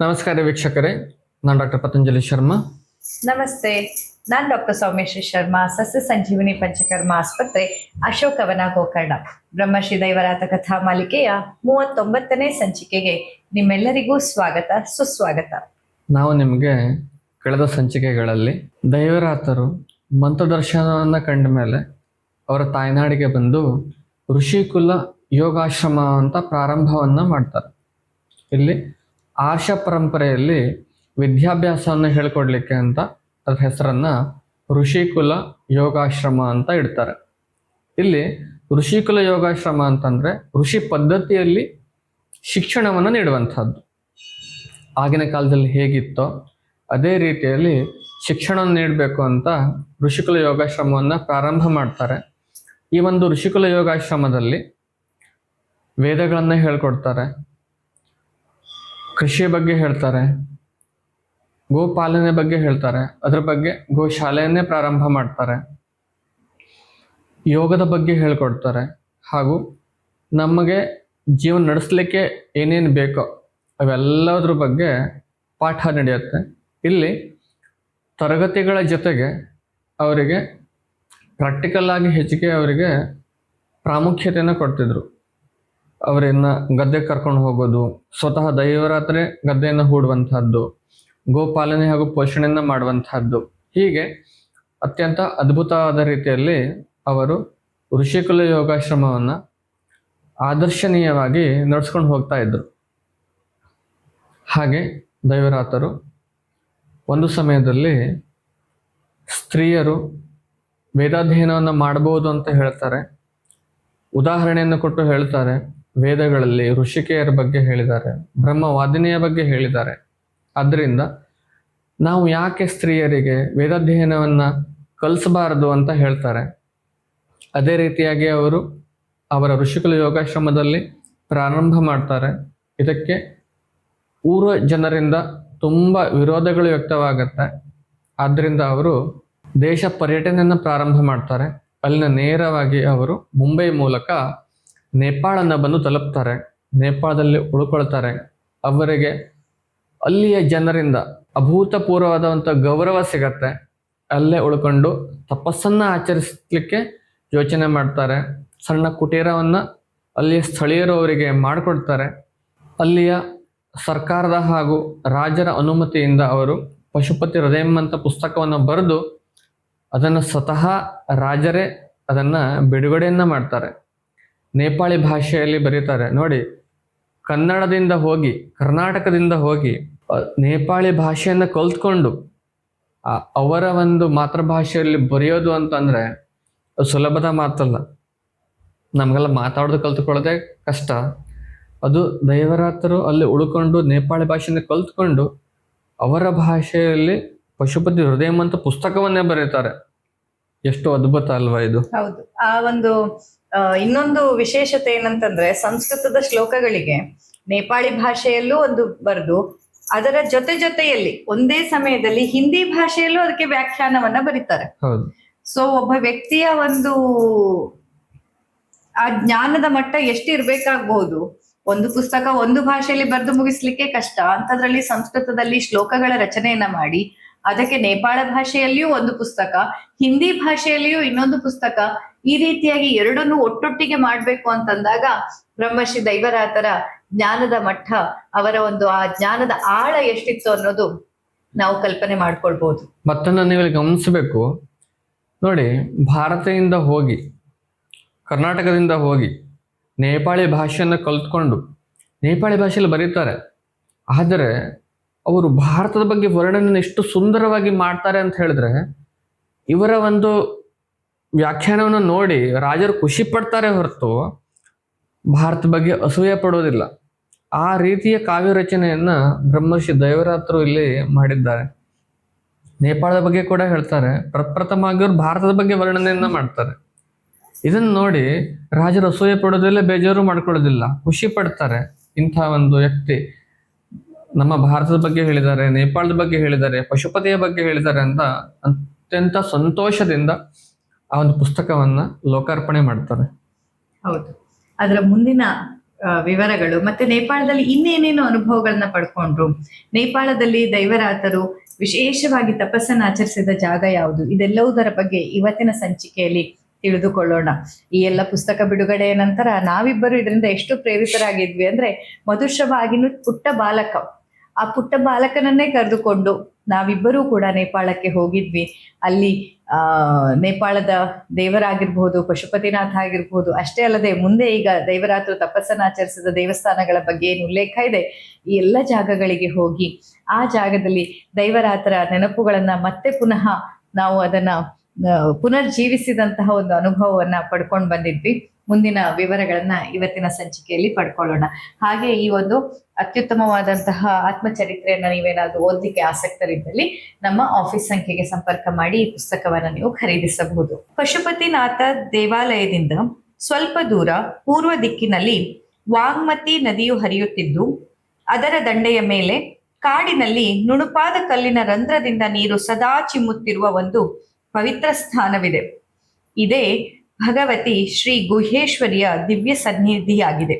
ನಮಸ್ಕಾರ ವೀಕ್ಷಕರೇ ನಾನು ಡಾಕ್ಟರ್ ಪತಂಜಲಿ ಶರ್ಮಾ. ನಮಸ್ತೆ ನಾನು ಡಾಕ್ಟರ್ ಸೌಮ್ಯಶ್ರೀ ಶರ್ಮಾ ಸಸ್ಯ ಸಂಜೀವಿನಿ ಪಂಚಕರ್ಮ ಆಸ್ಪತ್ರೆ ಅಶೋಕವನ ಗೋಕರ್ಣ. ಬ್ರಹ್ಮಶ್ರೀ ದೈವರಾತ ಕಥಾ ಮಾಲಿಕೆಯ ಮೂವತ್ತೊಂಬತ್ತನೇ ಸಂಚಿಕೆಗೆ ನಿಮ್ಮೆಲ್ಲರಿಗೂ ಸ್ವಾಗತ ಸುಸ್ವಾಗತ. ನಾವು ನಿಮಗೆ ಕಳೆದ ಸಂಚಿಕೆಗಳಲ್ಲಿ ದೈವರಾತರು ಮಂತ್ರದರ್ಶನವನ್ನು ಕಂಡ ಮೇಲೆ ಅವರ ತಾಯ್ನಾಡಿಗೆ ಬಂದು ಋಷಿಕುಲ ಯೋಗಾಶ್ರಮ ಅಂತ ಪ್ರಾರಂಭವನ್ನು ಮಾಡ್ತಾರೆ. ಇಲ್ಲಿ ಆರ್ಷ ಪರಂಪರೆಯಲ್ಲಿ ವಿದ್ಯಾಭ್ಯಾಸವನ್ನು ಹೇಳ್ಕೊಡ್ಲಿಕ್ಕೆ ಅಂತ ಅದ್ರ ಹೆಸರನ್ನ ಋಷಿಕುಲ ಯೋಗಾಶ್ರಮ ಅಂತ ಇಡ್ತಾರೆ. ಇಲ್ಲಿ ಋಷಿಕುಲ ಯೋಗಾಶ್ರಮ ಅಂತಂದ್ರೆ ಋಷಿ ಪದ್ಧತಿಯಲ್ಲಿ ಶಿಕ್ಷಣವನ್ನು ನೀಡುವಂಥದ್ದು. ಆಗಿನ ಕಾಲದಲ್ಲಿ ಹೇಗಿತ್ತೋ ಅದೇ ರೀತಿಯಲ್ಲಿ ಶಿಕ್ಷಣ ನೀಡಬೇಕು ಅಂತ ಋಷಿಕುಲ ಯೋಗಾಶ್ರಮವನ್ನು ಪ್ರಾರಂಭ ಮಾಡ್ತಾರೆ. ಈ ಒಂದು ಋಷಿಕುಲ ಯೋಗಾಶ್ರಮದಲ್ಲಿ ವೇದಗಳನ್ನು ಹೇಳ್ಕೊಡ್ತಾರೆ. ಕೃಷಿಯ ಬಗ್ಗೆ ಹೇಳ್ತಾರೆ, ಗೋಪಾಲನೆ ಬಗ್ಗೆ ಹೇಳ್ತಾರೆ, ಅದ್ರ ಬಗ್ಗೆ ಗೋಶಾಲೆಯನ್ನೇ ಪ್ರಾರಂಭ ಮಾಡ್ತಾರೆ, ಯೋಗದ ಬಗ್ಗೆ ಹೇಳ್ಕೊಡ್ತಾರೆ, ಹಾಗೂ ನಮಗೆ ಜೀವನ ನಡೆಸಲಿಕ್ಕೆ ಏನೇನು ಬೇಕೋ ಅವೆಲ್ಲದ್ರ ಬಗ್ಗೆ ಪಾಠ ನಡೆಯುತ್ತೆ. ಇಲ್ಲಿ ತರಗತಿಗಳ ಜೊತೆಗೆ ಅವರಿಗೆ ಪ್ರಾಕ್ಟಿಕಲ್ ಆಗಿ ಹೆಚ್ಚಿಗೆ ಅವರಿಗೆ ಪ್ರಾಮುಖ್ಯತೆಯನ್ನು ಕೊಡ್ತಿದ್ರು. ಅವರನ್ನ ಗದ್ದೆ ಕರ್ಕೊಂಡು ಹೋಗೋದು, ಸ್ವತಃ ದೈವರಾತ್ರೆ ಗದ್ದೆಯನ್ನು ಹೂಡುವಂತಹದ್ದು, ಗೋಪಾಲನೆ ಹಾಗೂ ಪೋಷಣೆಯನ್ನು ಮಾಡುವಂತಹದ್ದು. ಹೀಗೆ ಅತ್ಯಂತ ಅದ್ಭುತವಾದ ರೀತಿಯಲ್ಲಿ ಅವರು ಋಷಿಕುಲ ಯೋಗಾಶ್ರಮವನ್ನು ಆದರ್ಶನೀಯವಾಗಿ ನಡೆಸ್ಕೊಂಡು ಹೋಗ್ತಾ ಇದ್ದರು ಹಾಗೆ ದೈವರಾತರು ಒಂದು ಸಮಯದಲ್ಲಿ ಸ್ತ್ರೀಯರು ವೇದಾಧ್ಯಯನವನ್ನು ಮಾಡಬಹುದು ಅಂತ ಹೇಳ್ತಾರೆ, ಉದಾಹರಣೆಯನ್ನು ಕೊಟ್ಟು ಹೇಳ್ತಾರೆ ವೇದಗಳಲ್ಲಿ ಋಷಿಕೆಯರ ಬಗ್ಗೆ ಹೇಳಿದ್ದಾರೆ, ಬ್ರಹ್ಮವಾದಿನಿಯ ಬಗ್ಗೆ ಹೇಳಿದ್ದಾರೆ. ಆದ್ದರಿಂದ ನಾವು ಯಾಕೆ ಸ್ತ್ರೀಯರಿಗೆ ವೇದಾಧ್ಯಯನವನ್ನು ಕಲಿಸಬಾರದು ಅಂತ ಹೇಳ್ತಾರೆ? ಅದೇ ರೀತಿಯಾಗಿ ಅವರು ಅವರ ಋಷಿಕುಲ ಯೋಗಾಶ್ರಮದಲ್ಲಿ ಪ್ರಾರಂಭ ಮಾಡ್ತಾರೆ. ಇದಕ್ಕೆ ಊರ ಜನರಿಂದ ತುಂಬ ವಿರೋಧಗಳು ವ್ಯಕ್ತವಾಗುತ್ತೆ. ಆದ್ದರಿಂದ ಅವರು ದೇಶ ಪರ್ಯಟನೆಯನ್ನು ಪ್ರಾರಂಭ ಮಾಡ್ತಾರೆ. ಅಲ್ಲಿನ ನೇರವಾಗಿ ಅವರು ಮುಂಬೈ ಮೂಲಕ ನೇಪಾಳನ್ನ ಬಂದು ತಲುಪ್ತಾರೆ, ನೇಪಾಳದಲ್ಲಿ ಉಳ್ಕೊಳ್ತಾರೆ. ಅವರಿಗೆ ಅಲ್ಲಿಯ ಜನರಿಂದ ಅಭೂತಪೂರ್ವವಾದಂಥ ಗೌರವ ಸಿಗತ್ತೆ. ಅಲ್ಲೇ ಉಳ್ಕೊಂಡು ತಪಸ್ಸನ್ನ ಆಚರಿಸಲಿಕ್ಕೆ ಯೋಚನೆ ಮಾಡ್ತಾರೆ. ಸಣ್ಣ ಕುಟೀರವನ್ನು ಅಲ್ಲಿಯ ಸ್ಥಳೀಯರು ಅವರಿಗೆ ಮಾಡಿಕೊಡ್ತಾರೆ. ಅಲ್ಲಿಯ ಸರ್ಕಾರದ ಹಾಗೂ ರಾಜರ ಅನುಮತಿಯಿಂದ ಅವರು ಪಶುಪತಿ ಹೃದಯಂ ಅಂತ ಪುಸ್ತಕವನ್ನು ಬರೆದು ಅದನ್ನು ಸ್ವತಃ ರಾಜರೇ ಅದನ್ನು ಬಿಡುಗಡೆಯನ್ನು ಮಾಡ್ತಾರೆ. ನೇಪಾಳಿ ಭಾಷೆಯಲ್ಲಿ ಬರೀತಾರೆ. ನೋಡಿ, ಕನ್ನಡದಿಂದ ಹೋಗಿ, ಕರ್ನಾಟಕದಿಂದ ಹೋಗಿ ನೇಪಾಳಿ ಭಾಷೆಯನ್ನು ಕಲ್ತ್ಕೊಂಡು ಅವರ ಒಂದು ಮಾತೃಭಾಷೆಯಲ್ಲಿ ಬರೆಯೋದು ಅಂತಂದ್ರೆ ಸುಲಭದ ಮಾತಲ್ಲ. ನಮಗೆಲ್ಲ ಮಾತಾಡೋದು ಕಲ್ತ್ಕೊಳ್ಳೋದೇ ಕಷ್ಟ. ಅದು ದೈವರಾತರು ಅಲ್ಲಿ ಉಳ್ಕೊಂಡು ನೇಪಾಳಿ ಭಾಷೆಯನ್ನು ಕಲ್ತ್ಕೊಂಡು ಅವರ ಭಾಷೆಯಲ್ಲಿ ಪಶುಪತಿ ಹೃದಯಮಂತ ಪುಸ್ತಕವನ್ನೇ ಬರೀತಾರೆ. ಎಷ್ಟು ಅದ್ಭುತ ಅಲ್ವಾ ಇದು. ಹೌದು. ಆ ಒಂದು ಇನ್ನೊಂದು ವಿಶೇಷತೆ ಏನಂತಂದ್ರೆ ಸಂಸ್ಕೃತದ ಶ್ಲೋಕಗಳಿಗೆ ನೇಪಾಳಿ ಭಾಷೆಯಲ್ಲೂ ಒಂದು ಬರೆದು ಅದರ ಜೊತೆ ಜೊತೆಯಲ್ಲಿ ಒಂದೇ ಸಮಯದಲ್ಲಿ ಹಿಂದಿ ಭಾಷೆಯಲ್ಲೂ ಅದಕ್ಕೆ ವ್ಯಾಖ್ಯಾನವನ್ನ ಬರೀತಾರೆ. ಸೊ ಒಬ್ಬ ವ್ಯಕ್ತಿಯ ಒಂದು ಆ ಜ್ಞಾನದ ಮಟ್ಟ ಎಷ್ಟು ಇರ್ಬೇಕಾಗ್ಬಹುದು ಒಂದು ಪುಸ್ತಕ ಒಂದು ಭಾಷೆಯಲ್ಲಿ ಬರೆದು ಮುಗಿಸ್ಲಿಕ್ಕೆ ಕಷ್ಟ. ಅಂತದ್ರಲ್ಲಿ ಸಂಸ್ಕೃತದಲ್ಲಿ ಶ್ಲೋಕಗಳ ರಚನೆಯನ್ನ ಮಾಡಿ ಅದಕ್ಕೆ ನೇಪಾಳ ಭಾಷೆಯಲ್ಲಿಯೂ ಒಂದು ಪುಸ್ತಕ, ಹಿಂದಿ ಭಾಷೆಯಲ್ಲಿಯೂ ಇನ್ನೊಂದು ಪುಸ್ತಕ, ಈ ರೀತಿಯಾಗಿ ಎರಡನ್ನು ಒಟ್ಟೊಟ್ಟಿಗೆ ಮಾಡಬೇಕು ಅಂತಂದಾಗ ಬ್ರಹ್ಮಶ್ರೀ ದೈವರಾತರ ಜ್ಞಾನದ ಮಠ ಅವರ ಒಂದು ಆ ಜ್ಞಾನದ ಆಳ ಎಷ್ಟಿತ್ತು ಅನ್ನೋದು ನಾವು ಕಲ್ಪನೆ ಮಾಡ್ಕೊಳ್ಬಹುದು ಮತ್ತೊಂದು ನೀವು ಗಮನಿಸಬೇಕು. ನೋಡಿ, ಭಾರತದಿಂದ ಹೋಗಿ, ಕರ್ನಾಟಕದಿಂದ ಹೋಗಿ ನೇಪಾಳಿ ಭಾಷೆಯನ್ನು ಕಲ್ತ್ಕೊಂಡು, ನೇಪಾಳಿ ಭಾಷೆಯಲ್ಲಿ ಬರೀತಾರೆ. ಆದರೆ ಅವರು ಭಾರತದ ಬಗ್ಗೆ ವರ್ಣನೆ ಎಷ್ಟು ಸುಂದರವಾಗಿ ಮಾಡ್ತಾರೆ ಅಂತ ಹೇಳಿದ್ರೆ, ಇವರ ಒಂದು ವ್ಯಾಖ್ಯಾನವನ್ನು ನೋಡಿ ರಾಜರು ಖುಷಿ ಪಡ್ತಾರೆ ಹೊರತು ಭಾರತ ಬಗ್ಗೆ ಅಸೂಯೆ ಪಡೋದಿಲ್ಲ ಆ ರೀತಿಯ ಕಾವ್ಯ ರಚನೆಯನ್ನ ಬ್ರಹ್ಮರ್ಷಿ ದೈವರಾತ್ರು ಇಲ್ಲಿ ಮಾಡಿದ್ದಾರೆ. ನೇಪಾಳದ ಬಗ್ಗೆ ಕೂಡ ಹೇಳ್ತಾರೆ. ಪ್ರಪ್ರಥಮವಾಗಿ ಅವರು ಭಾರತದ ಬಗ್ಗೆ ವರ್ಣನೆಯನ್ನ ಮಾಡ್ತಾರೆ. ಇದನ್ನು ನೋಡಿ ರಾಜರು ಅಸೂಯೆ ಪಡೋದಿಲ್ಲ ಬೇಜಾರು ಮಾಡ್ಕೊಳ್ಳೋದಿಲ್ಲ ಖುಷಿ ಪಡ್ತಾರೆ ಇಂಥ ಒಂದು ವ್ಯಕ್ತಿ. ನಮ್ಮ ಭಾರತದ ಬಗ್ಗೆ ಹೇಳಿದ್ದಾರೆ, ನೇಪಾಳದ ಬಗ್ಗೆ ಹೇಳಿದ್ದಾರೆ, ಪಶುಪತಿಯ ಬಗ್ಗೆ ಹೇಳಿದ್ದಾರೆ ಅಂತ ಅತ್ಯಂತ ಸಂತೋಷದಿಂದ ಆ ಒಂದು ಪುಸ್ತಕವನ್ನ ಲೋಕಾರ್ಪಣೆ ಮಾಡ್ತಾರೆ. ಹೌದು. ಅದರ ಮುಂದಿನ ವಿವರಗಳು ಮತ್ತೆ ನೇಪಾಳದಲ್ಲಿ ಇನ್ನೇನೇನು ಅನುಭವಗಳನ್ನ ಪಡ್ಕೊಂಡ್ರು? ನೇಪಾಳದಲ್ಲಿ ದೈವರಾತರು ವಿಶೇಷವಾಗಿ ತಪಸ್ಸನ್ನು ಆಚರಿಸಿದ ಜಾಗ ಯಾವುದು? ಇದೆಲ್ಲವುದರ ಬಗ್ಗೆ ಇವತ್ತಿನ ಸಂಚಿಕೆಯಲ್ಲಿ ತಿಳಿದುಕೊಳ್ಳೋಣ. ಈ ಎಲ್ಲ ಪುಸ್ತಕ ಬಿಡುಗಡೆಯ ನಂತರ ನಾವಿಬ್ಬರು ಇದರಿಂದ ಎಷ್ಟು ಪ್ರೇರಿತರಾಗಿದ್ವಿ ಅಂದ್ರೆ ಮಧುಶ್ರವ ಆಗಿನ ಪುಟ್ಟ ಬಾಲಕ ಆ ಪುಟ್ಟ ಬಾಲಕನನ್ನೇ ಕರೆದುಕೊಂಡು ನಾವಿಬ್ಬರೂ ಕೂಡ ನೇಪಾಳಕ್ಕೆ ಹೋಗಿದ್ವಿ. ಅಲ್ಲಿ ನೇಪಾಳದ ದೇವರಾಗಿರ್ಬೋದು, ಪಶುಪತಿನಾಥ ಆಗಿರ್ಬೋದು, ಅಷ್ಟೇ ಅಲ್ಲದೆ ಮುಂದೆ ಈಗ ದೈವರಾತ್ರು ತಪಸ್ಸನ್ನು ಆಚರಿಸಿದ ದೇವಸ್ಥಾನಗಳ ಬಗ್ಗೆ ಏನು ಉಲ್ಲೇಖ ಇದೆ? ಈ ಎಲ್ಲ ಜಾಗಗಳಿಗೆ ಹೋಗಿ ಆ ಜಾಗದಲ್ಲಿ ದೈವರಾತ್ರ ನೆನಪುಗಳನ್ನು ಮತ್ತೆ ಪುನಃ ನಾವು ಅದನ್ನ ಪುನರ್ಜೀವಿಸಿದಂತಹ ಒಂದು ಅನುಭವವನ್ನ ಪಡ್ಕೊಂಡು ಬಂದಿದ್ವಿ. ಮುಂದಿನ ವಿವರಗಳನ್ನ ಇವತ್ತಿನ ಸಂಚಿಕೆಯಲ್ಲಿ ಪಡ್ಕೊಳ್ಳೋಣ. ಹಾಗೆ ಈ ಒಂದು ಅತ್ಯುತ್ತಮವಾದಂತಹ ಆತ್ಮಚರಿತ್ರೆಯನ್ನ ನೀವೇನಾದ್ರೂ ಓದಲಿಕ್ಕೆ ಆಸಕ್ತರಿದ್ದಲ್ಲಿ ನಮ್ಮ ಆಫೀಸ್ ಸಂಖ್ಯೆಗೆ ಸಂಪರ್ಕ ಮಾಡಿ ಈ ಪುಸ್ತಕವನ್ನ ನೀವು ಖರೀದಿಸಬಹುದು. ಪಶುಪತಿನಾಥ ದೇವಾಲಯದಿಂದ ಸ್ವಲ್ಪ ದೂರ ಪೂರ್ವ ದಿಕ್ಕಿನಲ್ಲಿ ವಾಂಗ್ಮತಿ ನದಿಯು ಹರಿಯುತ್ತಿದ್ದು, ಅದರ ದಂಡೆಯ ಮೇಲೆ ಕಾಡಿನಲ್ಲಿ ನುಣುಪಾದ ಕಲ್ಲಿನ ರಂಧ್ರದಿಂದ ನೀರು ಸದಾ ಚಿಮ್ಮುತ್ತಿರುವ ಒಂದು ಪವಿತ್ರ ಸ್ಥಾನವಿದೆ ಇದೇ ಭಗವತಿ ಶ್ರೀ ಗುಹೇಶ್ವರಿಯ ದಿವ್ಯ ಸನ್ನಿಧಿಯಾಗಿದೆ.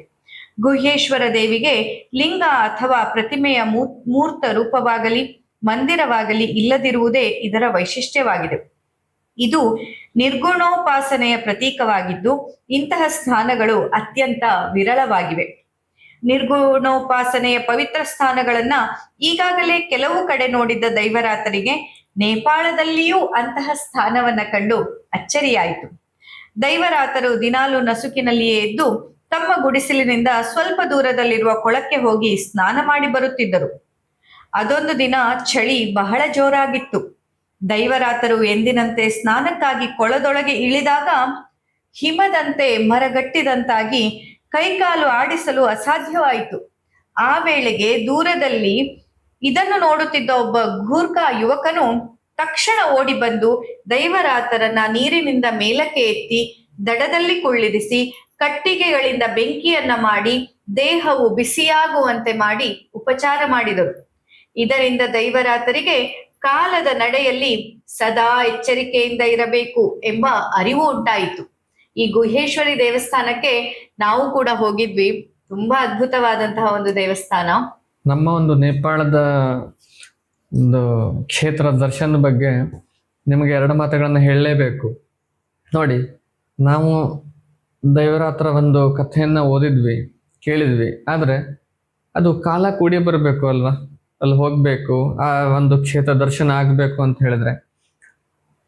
ಗುಹೇಶ್ವರ ದೇವಿಗೆ ಲಿಂಗ ಅಥವಾ ಪ್ರತಿಮೆಯ ಮೂರ್ತ ರೂಪವಾಗಲಿ, ಮಂದಿರವಾಗಲಿ ಇಲ್ಲದಿರುವುದೇ ಇದರ ವೈಶಿಷ್ಟ್ಯವಾಗಿದೆ. ಇದು ನಿರ್ಗುಣೋಪಾಸನೆಯ ಪ್ರತೀಕವಾಗಿದ್ದು, ಇಂತಹ ಸ್ಥಾನಗಳು ಅತ್ಯಂತ ವಿರಳವಾಗಿವೆ. ನಿರ್ಗುಣೋಪಾಸನೆಯ ಪವಿತ್ರ ಸ್ಥಾನಗಳನ್ನ ಈಗಾಗಲೇ ಕೆಲವು ಕಡೆ ನೋಡಿದ್ದ ದೈವರಾತರಿಗೆ ನೇಪಾಳದಲ್ಲಿಯೂ ಅಂತಹ ಸ್ಥಾನವನ್ನ ಕಂಡು ಅಚ್ಚರಿಯಾಯಿತು. ದೈವರಾತರು ದಿನಾಲು ನಸುಕಿನಲ್ಲಿಯೇ ಎದ್ದು ತಮ್ಮ ಗುಡಿಸಲಿನಿಂದ ಸ್ವಲ್ಪ ದೂರದಲ್ಲಿರುವ ಕೊಳಕ್ಕೆ ಹೋಗಿ ಸ್ನಾನ ಮಾಡಿ ಬರುತ್ತಿದ್ದರು. ಅದೊಂದು ದಿನ ಚಳಿ ಬಹಳ ಜೋರಾಗಿತ್ತು. ದೈವರಾತರು ಎಂದಿನಂತೆ ಸ್ನಾನಕ್ಕಾಗಿ ಕೊಳದೊಳಗೆ ಇಳಿದಾಗ ಹಿಮದಂತೆ ಮರಗಟ್ಟಿದಂತಾಗಿ ಕೈಕಾಲು ಆಡಿಸಲು ಅಸಾಧ್ಯವಾಯಿತು. ಆ ವೇಳೆಗೆ ದೂರದಲ್ಲಿ ಇದನ್ನು ನೋಡುತ್ತಿದ್ದ ಒಬ್ಬ ಘೂರ್ಖ ಯುವಕನು ತಕ್ಷಣ ಓಡಿ ಬಂದು ದೈವರಾತರನ್ನ ನೀರಿನಿಂದ ಮೇಲಕ್ಕೆ ಎತ್ತಿ ದಡದಲ್ಲಿ ಕುಳ್ಳಿರಿಸಿ ಕಟ್ಟಿಗೆಗಳಿಂದ ಬೆಂಕಿಯನ್ನ ಮಾಡಿ ದೇಹವು ಬಿಸಿಯಾಗುವಂತೆ ಮಾಡಿ ಉಪಚಾರ ಮಾಡಿದರು ಇದರಿಂದ ದೈವರಾತರಿಗೆ ಕಾಲದ ನಡೆಯಲ್ಲಿ ಸದಾ ಎಚ್ಚರಿಕೆಯಿಂದ ಇರಬೇಕು ಎಂಬ ಅರಿವು ಉಂಟಾಯಿತು. ಈ ಗುಹೇಶ್ವರಿ ದೇವಸ್ಥಾನಕ್ಕೆ ನಾವು ಕೂಡ ಹೋಗಿದ್ವಿ. ತುಂಬಾ ಅದ್ಭುತವಾದಂತಹ ಒಂದು ದೇವಸ್ಥಾನ. ನಮ್ಮ ಒಂದು ನೇಪಾಳದ ಒಂದು ಕ್ಷೇತ್ರ ದರ್ಶನ ಬಗ್ಗೆ ನಿಮಗೆ ಎರಡು ಮಾತುಗಳನ್ನು ಹೇಳಲೇಬೇಕು. ನೋಡಿ, ನಾವು ದೈವರಾತ್ರ ಒಂದು ಕಥೆಯನ್ನು ಓದಿದ್ವಿ, ಕೇಳಿದ್ವಿ. ಆದರೆ ಅದು ಕಾಲ ಕೂಡಿ ಬರಬೇಕು ಅಲ್ವಾ? ಅಲ್ಲಿ ಹೋಗಬೇಕು, ಆ ಒಂದು ಕ್ಷೇತ್ರ ದರ್ಶನ ಆಗಬೇಕು ಅಂತ ಹೇಳಿದ್ರೆ.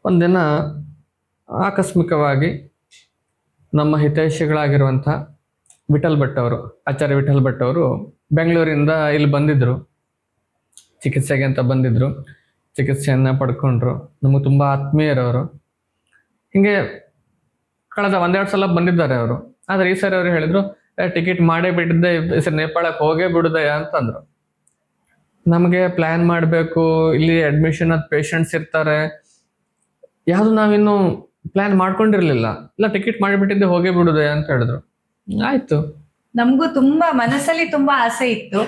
ಒಂದಿನ ಆಕಸ್ಮಿಕವಾಗಿ ನಮ್ಮ ಹಿತೈಷಿಗಳಾಗಿರುವಂಥ ವಿಠಲ್ ಭಟ್ ಅವರು, ಆಚಾರ್ಯ ವಿಠಲ್ ಭಟ್ ಅವರು ಬೆಂಗಳೂರಿಂದ ಇಲ್ಲಿ ಬಂದಿದ್ದರು ಚಿಕಿತ್ಸೆಗೆ ಅಂತ ಬಂದಿದ್ದರು ಚಿಕಿತ್ಸೆಯನ್ನು ಪಡ್ಕೊಂಡ್ರು. ನಮಗೆ ತುಂಬ ಆತ್ಮೀಯರವರು. ಹೀಗೆ ಕಳೆದ ಒಂದೆರಡು ಸಲ ಬಂದಿದ್ದಾರೆ ಅವರು. ಆದರೆ ಈ ಸರಿ ಅವರು ಹೇಳಿದರು ಟಿಕೆಟ್ ಮಾಡೇ ಬಿಟ್ಟಿದ್ದೆ ಈ ಸರಿ ನೇಪಾಳಕ್ಕೆ ಹೋಗೇ ಬಿಡುದಯ್ಯ ಅಂತಂದರು. ನಮಗೆ ಪ್ಲ್ಯಾನ್ ಮಾಡಬೇಕು, ಇಲ್ಲಿ ಅಡ್ಮಿಷನ್ ಆದ ಪೇಷಂಟ್ಸ್ ಇರ್ತಾರೆ. ಯಾವುದು ನಾವಿನ್ನು ಪ್ಲ್ಯಾನ್ ಮಾಡ್ಕೊಂಡಿರಲಿಲ್ಲ. ಇಲ್ಲ, ಟಿಕೆಟ್ ಮಾಡಿಬಿಟ್ಟಿದ್ದೆ ಹೋಗೇ ಬಿಡುದಯ್ಯ ಅಂತ ಹೇಳಿದ್ರು. ಆಯ್ತು. ನಮಗೂ ತುಂಬಾ ಮನಸ್ಸಲ್ಲಿ ತುಂಬಾ ಆಸೆ ಇತ್ತು.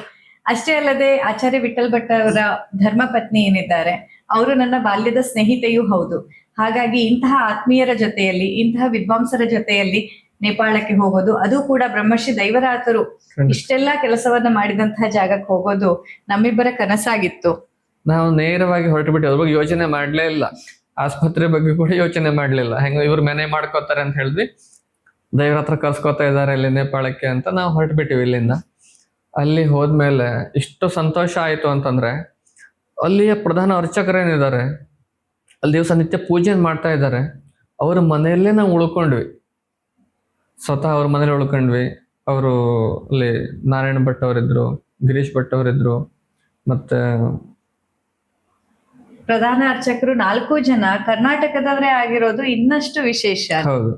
ಅಷ್ಟೇ ಅಲ್ಲದೆ ಆಚಾರ್ಯ ವಿಠಲ್ ಭಟ್ ಅವರ ಧರ್ಮಪತ್ನಿ ಏನಿದ್ದಾರೆ ಅವರು ನನ್ನ ಬಾಲ್ಯದ ಸ್ನೇಹಿತೆಯೂ ಹೌದು. ಹಾಗಾಗಿ ಇಂತಹ ಆತ್ಮೀಯರ ಜೊತೆಯಲ್ಲಿ ಇಂತಹ ವಿದ್ವಾಂಸರ ಜೊತೆಯಲ್ಲಿ ನೇಪಾಳಕ್ಕೆ ಹೋಗೋದು ಅದು ಕೂಡ ಬ್ರಹ್ಮಶ್ರೀ ದೈವರಾತರು. ಇಷ್ಟೆಲ್ಲ ಕೆಲಸವನ್ನ ಮಾಡಿದಂತಹ ಜಾಗಕ್ಕೆ ಹೋಗೋದು ನಮ್ಮಿಬ್ಬರ ಕನಸಾಗಿತ್ತು. ನಾವು ನೇರವಾಗಿ ಹೊರಟು ಬಿಟ್ಟು ಅದ್ರ ಬಗ್ಗೆ ಯೋಚನೆ ಮಾಡ್ಲೇ ಇಲ್ಲ. ಆಸ್ಪತ್ರೆ ಬಗ್ಗೆ ಕೂಡ ಯೋಚನೆ ಮಾಡ್ಲಿಲ್ಲ. ಹೆಂಗ ಇವ್ರು ಮನೆ ಮಾಡ್ಕೋತಾರೆ ಅಂತ ಹೇಳಿದ್ವಿ. ದೈವರ ಹತ್ರ ಕರ್ಸ್ಕೊತಾ ಇದ್ದಾರೆ ಇಲ್ಲಿ ನೇಪಾಳಕ್ಕೆ ಅಂತ ನಾವು ಹೊರಟು ಬಿಟ್ಟಿವಿ ಇಲ್ಲಿಂದ. ಅಲ್ಲಿ ಹೋದ್ಮೇಲೆ ಇಷ್ಟು ಸಂತೋಷ ಆಯಿತು ಅಂತಂದ್ರೆ ಅಲ್ಲಿಯ ಪ್ರಧಾನ ಅರ್ಚಕರೇನಿದ್ದಾರೆ ಅಲ್ಲಿ ದಿವಸ ನಿತ್ಯ ಪೂಜೆ ಮಾಡ್ತಾ ಇದ್ದಾರೆ. ಅವ್ರ ಮನೆಯಲ್ಲೇ ನಾವು ಉಳ್ಕೊಂಡ್ವಿ. ಸ್ವತಃ ಅವ್ರ ಮನೇಲಿ ಉಳ್ಕೊಂಡ್ವಿ. ಅವರು ಅಲ್ಲಿ ನಾರಾಯಣ ಭಟ್ ಅವರಿದ್ರು ಗಿರೀಶ್ ಭಟ್ ಅವರಿದ್ರು ಮತ್ತೆ ಪ್ರಧಾನ ಅರ್ಚಕರು ನಾಲ್ಕು ಜನ ಕರ್ನಾಟಕದವರೇ ಆಗಿರೋದು ಇನ್ನಷ್ಟು ವಿಶೇಷ. ಹೌದು.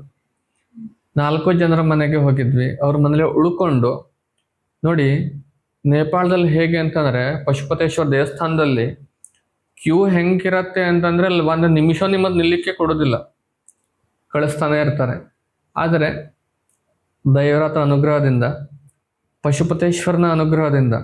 ನಾಲ್ಕು ಜನರ ಮನೆಗೆ ಹೋಗಿದ್ವಿ. ಅವ್ರ ಮನೇಲಿ ಉಳ್ಕೊಂಡು ನೋಡಿ, ನೇಪಾಳದಲ್ಲಿ ಹೇಗೆ ಅಂತಂದ್ರೆ ಪಶುಪತೇಶ್ವರ ದೇವಸ್ಥಾನದಲ್ಲಿ ಕ್ಯೂ ಹೆಂಗಿರತ್ತೆ ಅಂತಂದ್ರೆ ಅಲ್ಲಿ ಒಂದು ನಿಮಿಷ ನಿಮ್ಮದು ನಿಲ್ಲಿಕ್ಕೆ ಕೊಡೋದಿಲ್ಲ. ಕಳಿಸ್ತಾನೆ ಇರ್ತಾರೆ. ಆದರೆ ದೈವರಾತ್ರ ಅನುಗ್ರಹದಿಂದ, ಪಶುಪತೇಶ್ವರನ ಅನುಗ್ರಹದಿಂದ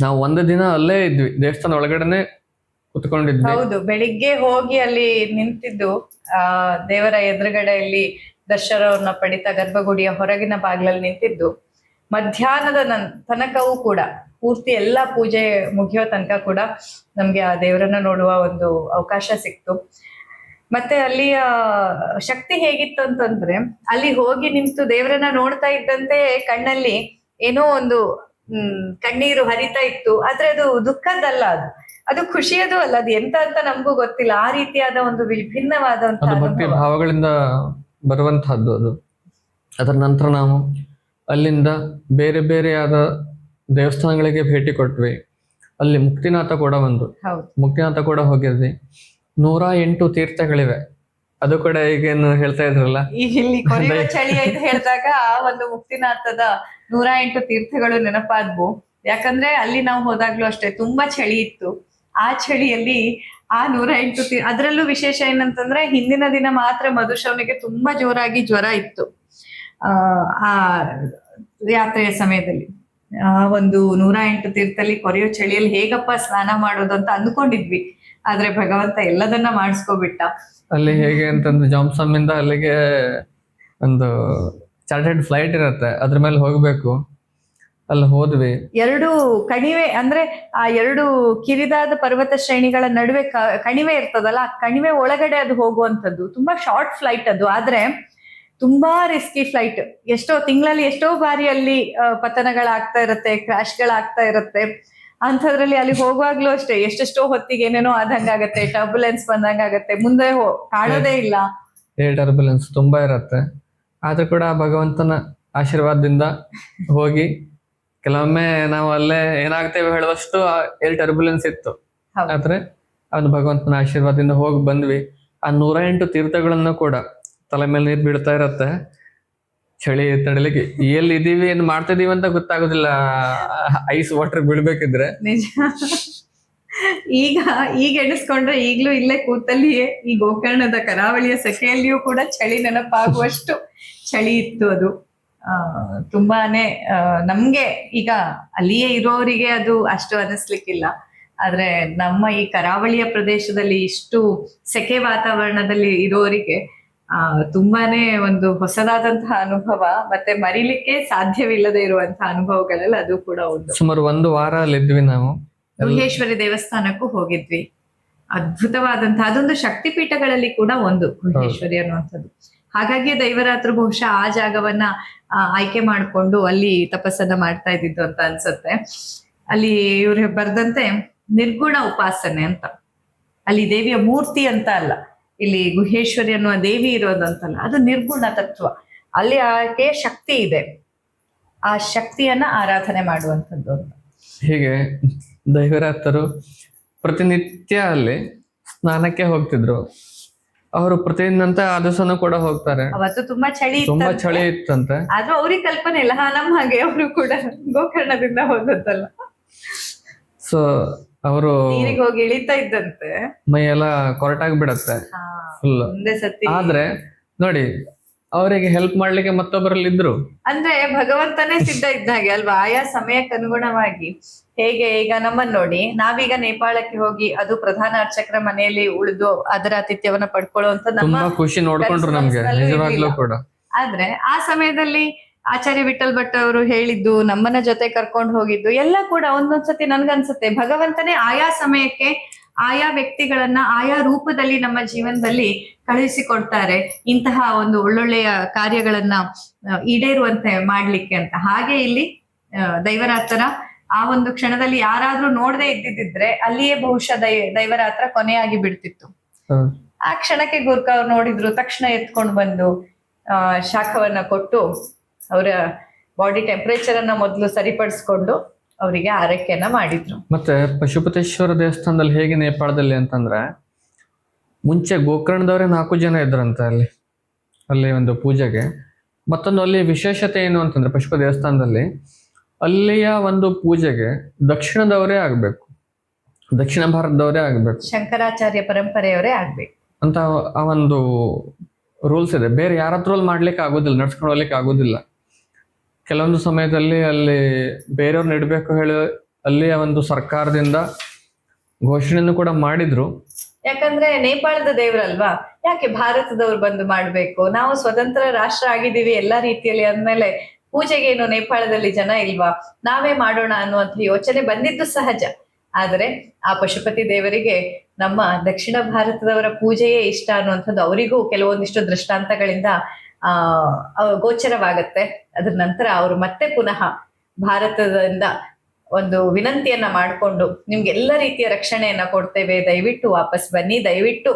ನಾವು ಒಂದು ದಿನ ಅಲ್ಲೇ ಇದ್ವಿ. ದೇವಸ್ಥಾನ ಒಳಗಡೆನೆ ಕುತ್ಕೊಂಡಿದ್ವಿ. ಹೌದು, ಬೆಳಿಗ್ಗೆ ಹೋಗಿ ಅಲ್ಲಿ ನಿಂತಿದ್ದು, ಆ, ದೇವರ ಎದುರುಗಡೆಯಲ್ಲಿ ದರ್ಶನವನ್ನ ಪಡಿತಾ ಗರ್ಭಗುಡಿಯ ಹೊರಗಿನ ಬಾಗಿಲಲ್ಲಿ ನಿಂತಿದ್ದು ಮಧ್ಯಾಹ್ನದ ನನ್ ತನಕವೂ ಕೂಡ ಪೂರ್ತಿ ಎಲ್ಲಾ ಪೂಜೆ ಮುಗಿಯೋ ತನಕ ಕೂಡ ನಮ್ಗೆ ಆ ದೇವರನ್ನ ನೋಡುವ ಒಂದು ಅವಕಾಶ ಸಿಕ್ತು. ಮತ್ತೆ ಅಲ್ಲಿಯ ಶಕ್ತಿ ಹೇಗಿತ್ತು ಅಂತಂದ್ರೆ ಅಲ್ಲಿ ಹೋಗಿ ನಿಂತು ದೇವರನ್ನ ನೋಡ್ತಾ ಇದ್ದಂತೆ ಕಣ್ಣಲ್ಲಿ ಏನೋ ಒಂದು ಹ್ಮ್ ಕಣ್ಣೀರು ಹರಿತಾ ಇತ್ತು. ಆದ್ರೆ ಅದು ದುಃಖದ್ದಲ್ಲ ಅದು. ಅದು ಖುಷಿಯದು ಅಲ್ಲ ಅದು ಎಂತ ಅಂತ ನಮಗೂ ಗೊತ್ತಿಲ್ಲ. ಆ ರೀತಿಯಾದ ಒಂದು ವಿಭಿನ್ನವಾದಂತಹ ಭಾವಗಳಿಂದ ಬರುವಂತಹದ್ದು ಅದು. ಅದರ ನಂತರ ನಾವು ಅಲ್ಲಿಂದ ಬೇರೆ ಬೇರೆಯಾದ ದೇವಸ್ಥಾನಗಳಿಗೆ ಭೇಟಿ ಕೊಟ್ವಿ. ಅಲ್ಲಿ ಮುಕ್ತಿನಾಥ ಕೂಡ ಒಂದು. ಮುಕ್ತಿನಾಥ ಕೂಡ ಹೋಗಿದ್ವಿ. ನೂರ ಎಂಟು ತೀರ್ಥಗಳಿವೆ. ಅದು ಕೂಡ ಈಗೇನು ಹೇಳ್ತಾ ಇದ್ರಲ್ಲ? ಇಲ್ಲಿ ಚಳಿ ಅಂತ ಹೇಳಿದಾಗ ಆ ಒಂದು ಮುಕ್ತಿನಾಥದ ನೂರ ಎಂಟು ತೀರ್ಥಗಳು ನೆನಪಾದ್ವು. ಯಾಕಂದ್ರೆ ಅಲ್ಲಿ ನಾವು ಹೋದಾಗ್ಲೂ ಅಷ್ಟೇ ತುಂಬಾ ಚಳಿ ಇತ್ತು. ಆ ಚಳಿಯಲ್ಲಿ ಆ ನೂರ ಎಂಟು ಅದರಲ್ಲೂ ವಿಶೇಷ ಏನಂತಂದ್ರೆ ಹಿಂದಿನ ದಿನ ಮಾತ್ರ ಮಧುಶವನಿಗೆ ತುಂಬಾ ಜೋರಾಗಿ ಜ್ವರ ಇತ್ತು. ಆ ಯಾತ್ರೆಯ ಸಮಯದಲ್ಲಿ. ಆ ಒಂದು ನೂರ ಎಂಟು ತೀರ್ಥಲ್ಲಿ ಕೊರೆಯೋ ಚಳಿಯಲ್ಲಿ ಹೇಗಪ್ಪ ಸ್ನಾನ ಮಾಡೋದು ಅಂತ ಅಂದ್ಕೊಂಡಿದ್ವಿ. ಆದ್ರೆ ಭಗವಂತ ಎಲ್ಲದನ್ನ ಮಾಡಿಸ್ಕೊಬಿಟ್ಟ. ಅಲ್ಲಿ ಹೇಗೆ ಅಂತಂದ್ರೆ ಜಾಮ್ಸಮ್ ಇಂದ ಅಲ್ಲಿಗೆ ಒಂದು ಚಾರ್ಟೆಡ್ ಫ್ಲೈಟ್ ಇರುತ್ತೆ. ಅದ್ರ ಮೇಲೆ ಹೋಗ್ಬೇಕು. ಅಲ್ಲಿ ಹೋದ್ವಿ. ಎರಡು ಕಣಿವೆ ಅಂದ್ರೆ ಆ ಎರಡು ಕಿರಿದಾದ ಪರ್ವತ ಶ್ರೇಣಿಗಳ ನಡುವೆ ಕಣಿವೆ ಇರ್ತದಲ್ಲ ಆ ಕಣಿವೆ ಒಳಗಡೆ ಅದು ಹೋಗುವಂಥದ್ದು. ತುಂಬಾ ಶಾರ್ಟ್ ಫ್ಲೈಟ್ ಅದು. ಆದ್ರೆ ತುಂಬಾ ರಿಸ್ಕಿ ಫ್ಲೈಟ್ ಎಷ್ಟೋ ತಿಂಗಳಲ್ಲಿ ಎಷ್ಟೋ ಬಾರಿ ಅಲ್ಲಿ ಪತನಗಳಾಗ್ತಾ ಇರತ್ತೆ ಕ್ರಾಶ್ಗಳಾಗ್ತಾ ಇರತ್ತೆ. ಅಂಥದ್ರಲ್ಲಿ ಅಲ್ಲಿ ಹೋಗುವಾಗ್ಲೂ ಅಷ್ಟೇ ಎಷ್ಟೆಷ್ಟೋ ಹೊತ್ತಿಗೆ ಏನೇನೋ ಆದಂಗಾಗತ್ತೆ ಟರ್ಬುಲೆನ್ಸ್ ಬಂದಂಗಾಗತ್ತೆ ಮುಂದೆ ಕಾಣೋದೇ ಇಲ್ಲ. ಏರ್ ಟರ್ಬುಲೆನ್ಸ್ ತುಂಬಾ ಇರತ್ತೆ. ಆದ್ರೂ ಕೂಡ ಭಗವಂತನ ಆಶೀರ್ವಾದದಿಂದ ಹೋಗಿ ಕೆಲವೊಮ್ಮೆ ನಾವು ಅಲ್ಲೇ ಏನಾಗ್ತೇವೆ ಹೇಳುವಷ್ಟು ಏರ್ ಟರ್ಬುಲೆನ್ಸ್ ಇತ್ತು. ಆದ್ರೆ ಅವನು ಭಗವಂತನ ಆಶೀರ್ವಾದದಿಂದ ಹೋಗಿ ಬಂದ್ವಿ. ಆ ನೂರ ಎಂಟು ತೀರ್ಥಗಳನ್ನು ಕೂಡ ತಲೆ ಮೇಲೆ ನೀರು ಬಿಡ್ತಾ ಇರತ್ತೆ. ಚಳಿ ತಡಲಿಕ್ಕೆ ಎಲ್ಲಿ ಇದೀವಿ ಏನ್ ಮಾಡ್ತಾ ಇದೀವಿ ಅಂತ ಗೊತ್ತಾಗೋದಿಲ್ಲ. ಐಸ್ ವಾಟರ್ ಬೀಳ್ಬೇಕಿದ್ರೆ. ನಿಜ. ಈಗ ಈಗ ಎಣಿಸ್ಕೊಂಡ್ರೆ ಈಗ್ಲೂ ಇಲ್ಲೇ ಕೂತಲ್ಲಿಯೇ ಈ ಗೋಕರ್ಣದ ಕರಾವಳಿಯ ಸೆಕೆಯಲ್ಲಿಯೂ ಕೂಡ ಚಳಿ ನೆನಪಾಗುವಷ್ಟು ಚಳಿ ಇತ್ತು ಅದು. ತುಂಬಾನೇ ನಮ್ಗೆ ಈಗ ಅಲ್ಲಿಯೇ ಇರೋರಿಗೆ ಅದು ಅಷ್ಟು ಅನಿಸ್ಲಿಕ್ಕಿಲ್ಲ. ಆದ್ರೆ ನಮ್ಮ ಈ ಕರಾವಳಿಯ ಪ್ರದೇಶದಲ್ಲಿ ಇಷ್ಟು ಸೆಕೆ ವಾತಾವರಣದಲ್ಲಿ ಇರೋರಿಗೆ ಆ ತುಂಬಾನೇ ಒಂದು ಹೊಸದಾದಂತಹ ಅನುಭವ ಮತ್ತೆ ಮರಿಲಿಕ್ಕೆ ಸಾಧ್ಯವಿಲ್ಲದೆ ಇರುವಂತಹ ಅನುಭವಗಳಲ್ಲಿ ಅದು ಕೂಡ ಒಂದು. ಸುಮಾರು ಒಂದು ವಾರ ಅಲ್ಲಿದ್ವಿ ನಾವು. ಗುಹೇಶ್ವರಿ ದೇವಸ್ಥಾನಕ್ಕೂ ಹೋಗಿದ್ವಿ. ಅದ್ಭುತವಾದಂತಹ ಅದೊಂದು ಶಕ್ತಿಪೀಠಗಳಲ್ಲಿ ಕೂಡ ಒಂದು ಗುಹೇಶ್ವರಿ ಅನ್ನುವಂಥದ್ದು. ಹಾಗಾಗಿ ದೈವರಾತ್ರು ಬಹುಶಃ ಆ ಜಾಗವನ್ನ ಆಯ್ಕೆ ಮಾಡಿಕೊಂಡು ಅಲ್ಲಿ ತಪಸ್ಸನ್ನ ಮಾಡ್ತಾ ಇದ್ದಿದ್ದು ಅಂತ ಅನ್ಸುತ್ತೆ. ಅಲ್ಲಿ ಇವ್ರು ಬರ್ದಂತೆ ನಿರ್ಗುಣ ಉಪಾಸನೆ ಅಂತ. ಅಲ್ಲಿ ದೇವಿಯ ಮೂರ್ತಿ ಅಂತ ಅಲ್ಲ. ಇಲ್ಲಿ ಗುಹೇಶ್ವರಿ ಅನ್ನುವ ದೇವಿ ಇರೋದಂತಲ್ಲ ಅದು ನಿರ್ಗುಣ ತತ್ವ. ಅಲ್ಲಿ ಆಕೆ ಶಕ್ತಿ ಇದೆ. ಆ ಶಕ್ತಿಯನ್ನ ಆರಾಧನೆ ಮಾಡುವಂಥದ್ದು ಅಂತ. ಹೀಗೆ ದೈವರಾತರು ಪ್ರತಿನಿತ್ಯ ಅಲ್ಲಿ ಸ್ನಾನಕ್ಕೆ ಹೋಗ್ತಿದ್ರು. ಅವರು ಪ್ರತಿದಿನಂತ ಆ ದಿವಸನೂ ಕೂಡ ಹೋಗ್ತಾರೆ. ಅವತ್ತು ತುಂಬಾ ಚಳಿ ತುಂಬಾ ಇತ್ತಂತೆ. ಚಳಿ ಇತ್ತಂತೆ. ಆದ್ರೂ ಅವ್ರಿಗೆ ಕಲ್ಪನೆ ಇಲ್ಲ. ಹಾ ನಮ್ಮ ಹಾಗೆ ಅವರು ಕೂಡ ಗೋಕರ್ಣದಿಂದ ಹೋದದ್ದಲ್ಲ. ಸೊ ಅವರು ನೀರಿಗೆ ಹೋಗಿ ಇಳಿತಾ ಇದ್ದಂತೆ. ಮೈ ಎಲ್ಲ ಕೊರಟಾಗಿ ಬಿಡತ್ತೆ ಆದ್ರೆ ನೋಡಿ ಅವರಿಗೆ ಹೆಲ್ಪ್ ಮಾಡ್ಲಿಕ್ಕೆ ಮತ್ತೊಬ್ಬರಲ್ಲಿ ಇದ್ರು? ಅಂದ್ರೆ ಭಗವಂತನೇ ಸಿದ್ಧ ಇದ್ದ ಹಾಗೆ ಅಲ್ವಾ? ಆಯಾ ಸಮಯಕ್ಕೆ ಅನುಗುಣವಾಗಿ. ಹೇಗೆ? ಈಗ ನಮ್ಮನ್ನ ನೋಡಿ. ನಾವೀಗ ನೇಪಾಳಕ್ಕೆ ಹೋಗಿ ಅದು ಪ್ರಧಾನ ಅರ್ಚಕರ ಮನೆಯಲ್ಲಿ ಉಳಿದು ಅದರ ಆತಿಥ್ಯವನ್ನ ಪಡ್ಕೊಳ್ಳುವಂತ ನಮ್ಮ ಖುಷಿ ನೋಡ್ಕೊಂಡ್ರು ನಮ್ಗೆ. ನಿಜವಾಗ್ಲೂ ಕೂಡ. ಆದ್ರೆ ಆ ಸಮಯದಲ್ಲಿ ಆಚಾರ್ಯ ವಿಠಲ್ ಭಟ್ ಅವರು ಹೇಳಿದ್ದು ನಮ್ಮನ್ನ ಜೊತೆ ಕರ್ಕೊಂಡು ಹೋಗಿದ್ದು ಎಲ್ಲ ಕೂಡ ಒಂದೊಂದ್ಸತಿ ನನ್ಗನ್ಸುತ್ತೆ. ಭಗವಂತನೇ ಆಯಾ ಸಮಯಕ್ಕೆ ಆಯಾ ವ್ಯಕ್ತಿಗಳನ್ನ ಆಯಾ ರೂಪದಲ್ಲಿ ನಮ್ಮ ಜೀವನದಲ್ಲಿ ಕಳುಹಿಸಿಕೊಡ್ತಾರೆ. ಇಂತಹ ಒಂದು ಒಳ್ಳೊಳ್ಳೆಯ ಕಾರ್ಯಗಳನ್ನ ಈಡೇರುವಂತೆ ಮಾಡ್ಲಿಕ್ಕೆ ಅಂತ. ಹಾಗೆ ಇಲ್ಲಿ ದೈವರಾತ್ರ ಆ ಒಂದು ಕ್ಷಣದಲ್ಲಿ ಯಾರಾದ್ರೂ ನೋಡದೆ ಇದ್ದಿದ್ರೆ ಅಲ್ಲಿಯೇ ಬಹುಶಃ ದೈ ದೈವರಾತ್ರ ಕೊನೆಯಾಗಿ ಬಿಡ್ತಿತ್ತು. ಆ ಕ್ಷಣಕ್ಕೆ ಗುರ್ಕ ಅವ್ರು ನೋಡಿದ್ರು ತಕ್ಷಣ ಎತ್ಕೊಂಡು ಬಂದು ಆ ಶಾಖವನ್ನ ಕೊಟ್ಟು ಅವರ ಬಾಡಿ ಟೆಂಪರೇಚರ್ ಅನ್ನ ಮೊದಲು ಸರಿಪಡಿಸ್ಕೊಂಡು ಅವರಿಗೆ ಆರೈಕೆಯನ್ನ ಮಾಡಿದ್ರು. ಮತ್ತೆ ಪಶುಪತೇಶ್ವರ ದೇವಸ್ಥಾನದಲ್ಲಿ ಹೇಗೆ ನೇಪಾಳದಲ್ಲಿ ಅಂತಂದ್ರೆ ಮುಂಚೆ ಗೋಕರ್ಣದವರೇ ನಾಲ್ಕು ಜನ ಇದ್ರಂತೆ ಅಲ್ಲಿ ಅಲ್ಲಿ ಒಂದು ಪೂಜೆಗೆ. ಮತ್ತೊಂದು ಅಲ್ಲಿ ವಿಶೇಷತೆ ಏನು ಅಂತಂದ್ರೆ ಪುಷ್ಪ ದೇವಸ್ಥಾನದಲ್ಲಿ ಅಲ್ಲಿಯ ಒಂದು ಪೂಜೆಗೆ ದಕ್ಷಿಣದವರೇ ಆಗಬೇಕು. ದಕ್ಷಿಣ ಭಾರತದವರೇ ಆಗಬೇಕು. ಶಂಕರಾಚಾರ್ಯ ಪರಂಪರೆಯವರೇ ಆಗಬೇಕು. ಅಂತ ಆ ಒಂದು ರೂಲ್ಸ್ ಇದೆ. ಬೇರೆ ಯಾರ ಹತ್ರ ಮಾಡ್ಲಿಕ್ಕೆ ಆಗೋದಿಲ್ಲ ನಡ್ಸ್ಕೊಂಡು ಹೋಗ್ಲಿಕ್ಕೆ ಆಗೋದಿಲ್ಲ. ಕೆಲವೊಂದು ಸಮಯದಲ್ಲಿ ಅಲ್ಲಿ ಬೇರೆಯವ್ರನ್ನ ಇಡಬೇಕು ಹೇಳಿ ಅಲ್ಲಿಯ ಒಂದು ಸರ್ಕಾರದಿಂದ ಘೋಷಣೆಯನ್ನು ಕೂಡ ಮಾಡಿದ್ರು. ಯಾಕಂದ್ರೆ ನೇಪಾಳದ ದೇವ್ರಲ್ವಾ? ಯಾಕೆ ಭಾರತದವ್ರು ಬಂದು ಮಾಡ್ಬೇಕು? ನಾವು ಸ್ವತಂತ್ರ ರಾಷ್ಟ್ರ ಆಗಿದ್ದೀವಿ ಎಲ್ಲಾ ರೀತಿಯಲ್ಲಿ ಅಂದ್ಮೇಲೆ ಪೂಜೆಗೆ ಏನು ನೇಪಾಳದಲ್ಲಿ ಜನ ಇಲ್ವಾ? ನಾವೇ ಮಾಡೋಣ ಅನ್ನುವಂಥ ಯೋಚನೆ ಬಂದಿದ್ದು ಸಹಜ. ಆದರೆ ಆ ಪಶುಪತಿ ದೇವರಿಗೆ ನಮ್ಮ ದಕ್ಷಿಣ ಭಾರತದವರ ಪೂಜೆಯೇ ಇಷ್ಟ ಅನ್ನುವಂಥದ್ದು ಅವರಿಗೂ ಕೆಲವೊಂದಿಷ್ಟು ದೃಷ್ಟಾಂತಗಳಿಂದ, ಆ ಗೋಚರವಾಗತ್ತೆ. ಅದ್ರ ನಂತರ ಅವರು ಮತ್ತೆ ಪುನಃ ಭಾರತದಿಂದ ಒಂದು ವಿನಂತಿಯನ್ನ ಮಾಡಿಕೊಂಡು ನಿಮ್ಗೆ ಎಲ್ಲ ರೀತಿಯ ರಕ್ಷಣೆಯನ್ನ ಕೊಡ್ತೇವೆ. ದಯವಿಟ್ಟು ವಾಪಸ್ ಬನ್ನಿ. ದಯವಿಟ್ಟು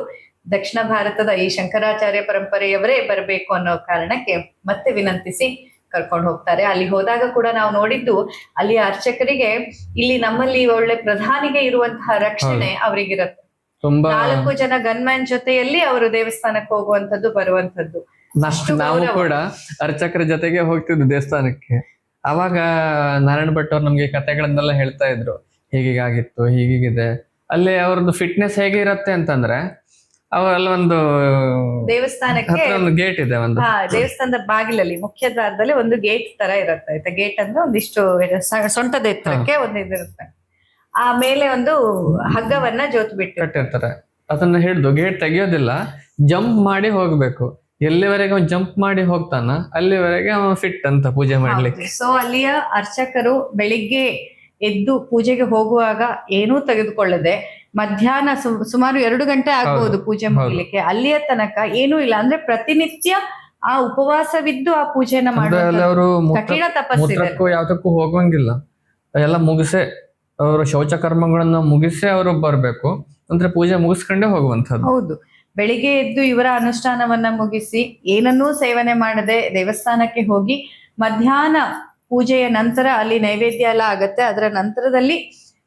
ದಕ್ಷಿಣ ಭಾರತದ ಈ ಶಂಕರಾಚಾರ್ಯ ಪರಂಪರೆಯವರೇ ಬರಬೇಕು ಅನ್ನೋ ಕಾರಣಕ್ಕೆ ಮತ್ತೆ ವಿನಂತಿಸಿ ಕರ್ಕೊಂಡು ಹೋಗ್ತಾರೆ. ಅಲ್ಲಿ ಹೋದಾಗ ಕೂಡ ನಾವು ನೋಡಿದ್ದು ಅಲ್ಲಿ ಅರ್ಚಕರಿಗೆ ಇಲ್ಲಿ ನಮ್ಮಲ್ಲಿ ಒಳ್ಳೆ ಪ್ರಧಾನಿಗೆ ಇರುವಂತಹ ರಕ್ಷಣೆ ಅವರಿಗಿರುತ್ತೆ. ತುಂಬಾ ನಾಲ್ಕು ಜನ ಗನ್ಮ್ಯಾನ್ ಜೊತೆಯಲ್ಲಿ ಅವರು ದೇವಸ್ಥಾನಕ್ಕೆ ಹೋಗುವಂತದ್ದು ಬರುವಂತದ್ದು ನಾವು ಕೂಡ ಅರ್ಚಕರ ಜೊತೆಗೆ ಹೋಗ್ತಿದ್ದು ದೇವಸ್ಥಾನಕ್ಕೆ. ಅವಾಗ ನಾರಾಯಣ ಭಟ್ ಅವ್ರು ನಮಗೆ ಕತೆಗಳನ್ನೆಲ್ಲ ಹೇಳ್ತಾ ಇದ್ರು. ಹೀಗೀಗಾಗಿತ್ತು ಹೀಗೀಗಿದೆ. ಅಲ್ಲಿ ಅವ್ರದ್ದು ಫಿಟ್ನೆಸ್ ಹೇಗೆ ಇರತ್ತೆ ಅಂತಂದ್ರೆ ಅವಲ್ಲ ಒಂದು ದೇವಸ್ಥಾನಕ್ಕೆ ಒಂದು ಗೇಟ್ ಇದೆ ಒಂದು. ದೇವಸ್ಥಾನದ ಬಾಗಿಲಲ್ಲಿ ಮುಖ್ಯ ದ್ವಾರದಲ್ಲಿ ಒಂದು ಗೇಟ್ ತರ ಇರುತ್ತೆ. ಆಯ್ತಾ? ಗೇಟ್ ಅಂದ್ರೆ ಒಂದಿಷ್ಟು ಸೊಂಟದ ಎತ್ತರಕ್ಕೆ ಒಂದು ಇದಿರುತ್ತೆ. ಆ ಮೇಲೆ ಒಂದು ಹಗ್ಗವನ್ನ ಜೋತ್ ಬಿಟ್ಟು ಕಟ್ಟಿರ್ತಾರೆ. ಅದನ್ನ ಹಿಡಿದು ಗೇಟ್ ತೆಗಿಯೋದಿಲ್ಲ ಜಂಪ್ ಮಾಡಿ ಹೋಗ್ಬೇಕು. ಎಲ್ಲಿವರೆಗೆ ಅವ್ನು ಜಂಪ್ ಮಾಡಿ ಹೋಗ್ತಾನ ಅಲ್ಲಿವರೆಗೆ ಅವನು ಫಿಟ್ ಅಂತ ಪೂಜೆ ಮಾಡ್ಲಿಕ್ಕೆ. ಸೊ ಅಲ್ಲಿಯ ಅರ್ಚಕರು ಬೆಳಿಗ್ಗೆ ಎದ್ದು ಪೂಜೆಗೆ ಹೋಗುವಾಗ ಏನೂ ತೆಗೆದುಕೊಳ್ಳದೆ ಮಧ್ಯಾಹ್ನ ಸುಮಾರು ಎರಡು ಗಂಟೆ ಆಗ್ಬಹುದು ಪೂಜೆ ಮಾಡ್ಲಿಕ್ಕೆ. ಮುಗಿಲಿಕ್ಕೆ ಅಲ್ಲಿಯ ತನಕ ಏನೂ ಇಲ್ಲ. ಅಂದ್ರೆ ಪ್ರತಿನಿತ್ಯ ಆ ಉಪವಾಸವಿದ್ದು ಆ ಪೂಜೆಯನ್ನ ಮಾಡಿದ್ರು ಅಲ್ಲಿ ಮಾಡುವ ಅವರು ಕಠಿಣ ತಪಸ್ಸು ಯಾವ್ದಕ್ಕೂ ಹೋಗಂಗಿಲ್ಲ ಎಲ್ಲ ಮುಗಿಸೆ ಅವರು ಶೌಚ ಕರ್ಮಗಳನ್ನ ಮುಗಿಸೇ ಅವರು ಬರ್ಬೇಕು. ಅಂದ್ರೆ ಪೂಜೆ ಮುಗಿಸ್ಕೊಂಡೇ ಹೋಗುವಂತದ್ದು ಹೌದು. ಬೆಳಿಗ್ಗೆ ಎದ್ದು ಇವರ ಅನುಷ್ಠಾನವನ್ನ ಮುಗಿಸಿ ಏನನ್ನೂ ಸೇವನೆ ಮಾಡದೆ ದೇವಸ್ಥಾನಕ್ಕೆ ಹೋಗಿ ಮಧ್ಯಾಹ್ನ ಪೂಜೆಯ ನಂತರ ಅಲ್ಲಿ ನೈವೇದ್ಯ ಎಲ್ಲ ಆಗತ್ತೆ. ಅದರ ನಂತರದಲ್ಲಿ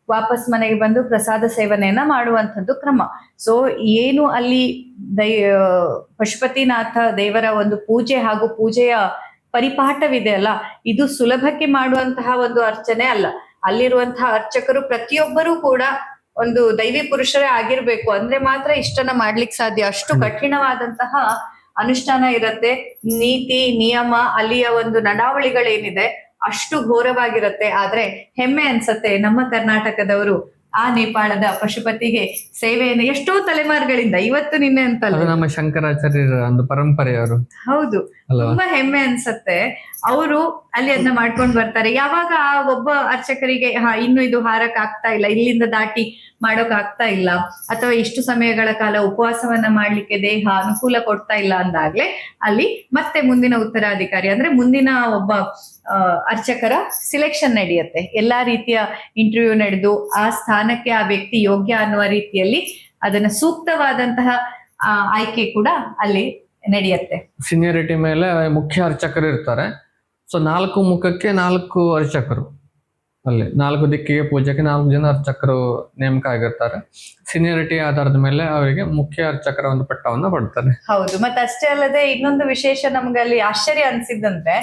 ವಾಪಸ್ ಮನೆಗೆ ಬಂದು ಪ್ರಸಾದ ಸೇವನೆಯನ್ನ ಮಾಡುವಂಥದ್ದು ಕ್ರಮ. ಸೊ ಏನು ಅಲ್ಲಿ ದೈ ಪಶುಪತಿನಾಥ ದೇವರ ಒಂದು ಪೂಜೆ ಹಾಗೂ ಪೂಜೆಯ ಪರಿಪಾಠವಿದೆ ಅಲ್ಲ, ಇದು ಸುಲಭಕ್ಕೆ ಮಾಡುವಂತಹ ಒಂದು ಅರ್ಚನೆ ಅಲ್ಲ. ಅಲ್ಲಿರುವಂತಹ ಅರ್ಚಕರು ಪ್ರತಿಯೊಬ್ಬರೂ ಕೂಡ ಒಂದು ದೈವಿ ಪುರುಷರೇ ಆಗಿರ್ಬೇಕು ಅಂದ್ರೆ ಮಾತ್ರ ಇಷ್ಟನ್ನ ಮಾಡ್ಲಿಕ್ಕೆ ಸಾಧ್ಯ. ಅಷ್ಟು ಕಠಿಣವಾದಂತಹ ಅನುಷ್ಠಾನ ಇರತ್ತೆ. ನೀತಿ ನಿಯಮ ಅಲ್ಲಿಯ ಒಂದು ನಡಾವಳಿಗಳೇನಿದೆ ಅಷ್ಟು ಘೋರವಾಗಿರುತ್ತೆ. ಆದ್ರೆ ಹೆಮ್ಮೆ ಅನ್ಸತ್ತೆ ನಮ್ಮ ಕರ್ನಾಟಕದವರು. ಆ ನೇಪಾಳದ ಪಶುಪತಿಗೆ ಸೇವೆಯನ್ನು ಎಷ್ಟೋ ತಲೆಮಾರುಗಳಿಂದ ಇವತ್ತು ನಿನ್ನೆ ಅಂತಲ್ಲ. ನಮ್ಮ ಶಂಕರಾಚಾರ್ಯರ ಒಂದು ಪರಂಪರೆಯವರು ಹೌದು ತುಂಬಾ ಹೆಮ್ಮೆ ಅನ್ಸತ್ತೆ. ಅವರು ಅಲ್ಲಿ ಅದನ್ನ ಮಾಡ್ಕೊಂಡು ಬರ್ತಾರೆ. ಯಾವಾಗ ಆ ಒಬ್ಬ ಅರ್ಚಕರಿಗೆ ಹಾ ಇನ್ನು ಇದು ಹಾರಕ್ ಆಗ್ತಾ ಇಲ್ಲ ಇಲ್ಲಿಂದ ದಾಟಿ ಮಾಡೋಕ್ ಆಗ್ತಾ ಇಲ್ಲ ಅಥವಾ ಇಷ್ಟು ಸಮಯಗಳ ಕಾಲ ಉಪವಾಸವನ್ನ ಮಾಡ್ಲಿಕ್ಕೆ ದೇಹ ಅನುಕೂಲ ಕೊಡ್ತಾ ಇಲ್ಲ ಅಂದಾಗ್ಲೆ ಅಲ್ಲಿ ಮತ್ತೆ ಮುಂದಿನ ಉತ್ತರಾಧಿಕಾರಿ ಅಂದ್ರೆ ಮುಂದಿನ ಒಬ್ಬ ಅರ್ಚಕರ ಸಿಲೆಕ್ಷನ್ ನಡೆಯುತ್ತೆ. ಎಲ್ಲಾ ರೀತಿಯ ಇಂಟರ್ವ್ಯೂ ನಡೆದು ಆ ಸ್ಥಾನಕ್ಕೆ ಆ ವ್ಯಕ್ತಿ ಯೋಗ್ಯ ಅನ್ನುವ ರೀತಿಯಲ್ಲಿ ಅದನ್ನ ಸೂಕ್ತವಾದಂತಹ ಆಯ್ಕೆ ಕೂಡ ಅಲ್ಲಿ ನಡೆಯುತ್ತೆ. ಸೀನಿಯರಿಟಿ ಮೇಲೆ ಮುಖ್ಯ ಅರ್ಚಕರು ಇರ್ತಾರೆ. ಸೊ ನಾಲ್ಕು ಮುಖಕ್ಕೆ ನಾಲ್ಕು ಅರ್ಚಕರು. ಅಲ್ಲಿ ನಾಲ್ಕು ದಿಕ್ಕಿಗೆ ಪೂಜೆಗೆ ನಾಲ್ಕು ಜನ ಅರ್ಚಕರು ನೇಮಕ ಆಗಿರ್ತಾರೆ. ಸೀನಿಯರಿಟಿ ಆಧಾರದ ಮೇಲೆ ಅವರಿಗೆ ಮುಖ್ಯ ಅರ್ಚಕರ ಒಂದು ಪಟ್ಟವನ್ನು ಕೊಡ್ತಾರೆ. ಹೌದು. ಮತ್ತೆ ಅಷ್ಟೇ ಅಲ್ಲದೆ ಇನ್ನೊಂದು ವಿಶೇಷ ನಮ್ಗೆ ಅಲ್ಲಿ ಆಶ್ಚರ್ಯ ಅನ್ಸಿದ್ದಂದ್ರೆ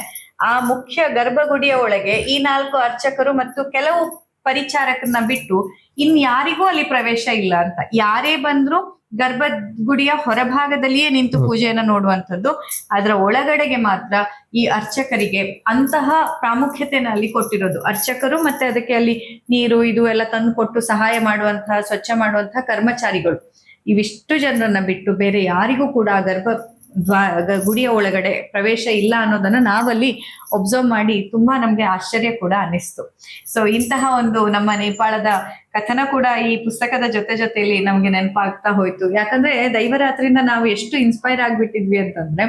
ಆ ಮುಖ್ಯ ಗರ್ಭಗುಡಿಯ ಒಳಗೆ ಈ ನಾಲ್ಕು ಅರ್ಚಕರು ಮತ್ತು ಕೆಲವು ಪರಿಚಾರಕರನ್ನ ಬಿಟ್ಟು ಇನ್ ಯಾರಿಗೂ ಅಲ್ಲಿ ಪ್ರವೇಶ ಇಲ್ಲ ಅಂತ. ಯಾರೇ ಬಂದ್ರು ಗರ್ಭಗುಡಿಯ ಹೊರಭಾಗದಲ್ಲಿಯೇ ನಿಂತು. ಪೂಜೆಯನ್ನ ನೋಡುವಂಥದ್ದು. ಅದರ ಒಳಗಡೆಗೆ ಮಾತ್ರ ಈ ಅರ್ಚಕರಿಗೆ ಅಂತಹ ಪ್ರಾಮುಖ್ಯತೆಯನ್ನು ಅಲ್ಲಿ ಕೊಟ್ಟಿರೋದು. ಅರ್ಚಕರು ಮತ್ತೆ ಅದಕ್ಕೆ ಅಲ್ಲಿ ನೀರು ಇದು ಎಲ್ಲ ತಂದು ಕೊಟ್ಟು ಸಹಾಯ ಮಾಡುವಂತಹ ಸ್ವಚ್ಛ ಮಾಡುವಂತಹ ಕರ್ಮಚಾರಿಗಳು. ಇವಿಷ್ಟು ಜನರನ್ನ ಬಿಟ್ಟು ಬೇರೆ ಯಾರಿಗೂ ಕೂಡ ಗರ್ಭ ದ್ವಾ ಗುಡಿಯ ಒಳಗಡೆ ಪ್ರವೇಶ ಇಲ್ಲ ಅನ್ನೋದನ್ನ ನಾವಲ್ಲಿ ಒಬ್ಸರ್ವ್ ಮಾಡಿ ತುಂಬಾ ನಮ್ಗೆ ಆಶ್ಚರ್ಯ ಕೂಡ ಅನಿಸ್ತು ಸೊ ಇಂತಹ ಒಂದು ನಮ್ಮ ನೇಪಾಳದ ಕಥನ ಕೂಡ ಈ ಪುಸ್ತಕದ ಜೊತೆ ಜೊತೆಯಲ್ಲಿ ನಮ್ಗೆ ನೆನಪಾಗ್ತಾ ಹೋಯ್ತು. ಯಾಕಂದ್ರೆ ದೈವರಾತ್ರಿಯಿಂದ ನಾವು ಎಷ್ಟು ಇನ್ಸ್ಪೈರ್ ಆಗ್ಬಿಟ್ಟಿದ್ವಿ ಅಂತಂದ್ರೆ,